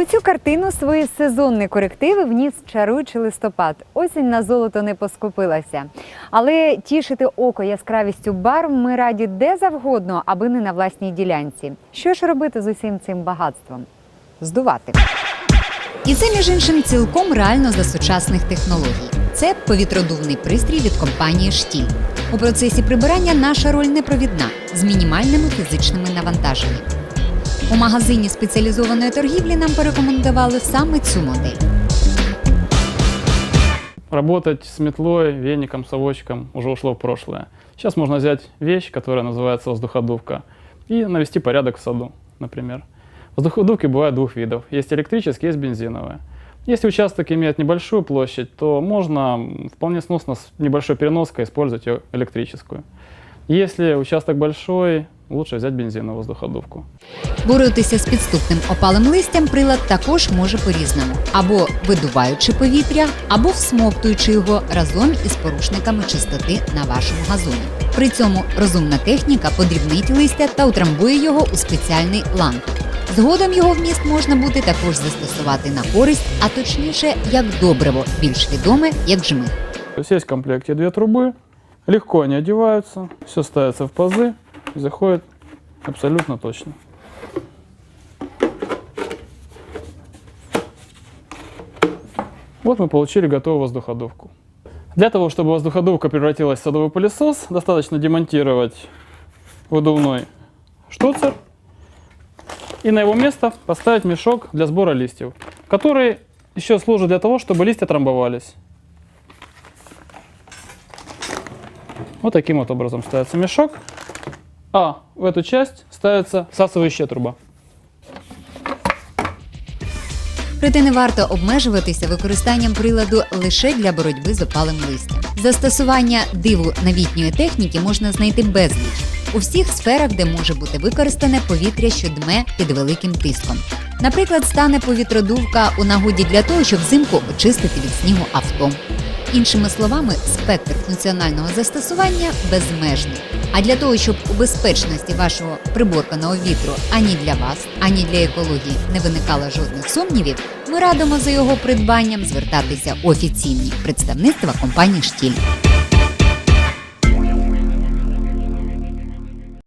У цю картину свої сезонні корективи вніс чаруючий листопад. Осінь на золото не поскупилася. Але тішити око яскравістю барв ми раді де завгодно, аби не на власній ділянці. Що ж робити з усім цим багатством? Здувати. І це, між іншим, цілком реально за сучасних технологій. Це повітродувний пристрій від компанії Штіль. У процесі прибирання наша роль непровідна з мінімальними фізичними навантаженнями. У магазині спеціалізованої торгівлі нам порекомендували саме цю модель. Работать с метлой, веником, совочком уже ушло в прошлое. Сейчас можно взять вещь, которая называется воздуходувка, и навести порядок в саду, например. Воздуходувки бывают двух видов. Есть электрические, есть бензиновые. Если участок имеет небольшую площадь, то можно м, вполне сносно с небольшой переноской использовать ее электрическую. Если участок большой, лучше взять бензиновую воздуходувку. Боротися з підступним опалим листям прилад також може по-різному: або видуваючи повітря, або всмоктуючи його разом із порушниками чистоти на вашому газоні. При цьому розумна техніка подрібнить листя та утрамбує його у спеціальний ланг. Згодом його вміст можна буде також застосувати на користь, а точніше як добриво, більш відоме як жмих. То есть есть в комплекте две трубы, легко они одеваются, все ставится в пазы и заходит абсолютно точно. Вот мы получили готовую воздуходувку. Для того, чтобы воздуходувка превратилась в садовый пылесос, достаточно демонтировать выдувной штуцер и на его место поставить мешок для сбора листьев, который еще служит для того, чтобы листья трамбовались. Вот таким вот образом ставится мешок, а в эту часть ставится всасывающая труба. Проте не варто обмежуватися використанням приладу лише для боротьби з опалим листям. Застосування диву новітньої техніки можна знайти безліч у всіх сферах, де може бути використане повітря, що дме під великим тиском. Наприклад, стане повітродувка у нагоді для того, щоб взимку очистити від снігу авто. Іншими словами, спектр функціонального застосування безмежний. А для того, щоб у безпечності вашого приборканого вітру ані для вас, ані для екології не виникало жодних сумнівів, ми радимо за його придбанням звертатися офіційні представництва компанії Штіль.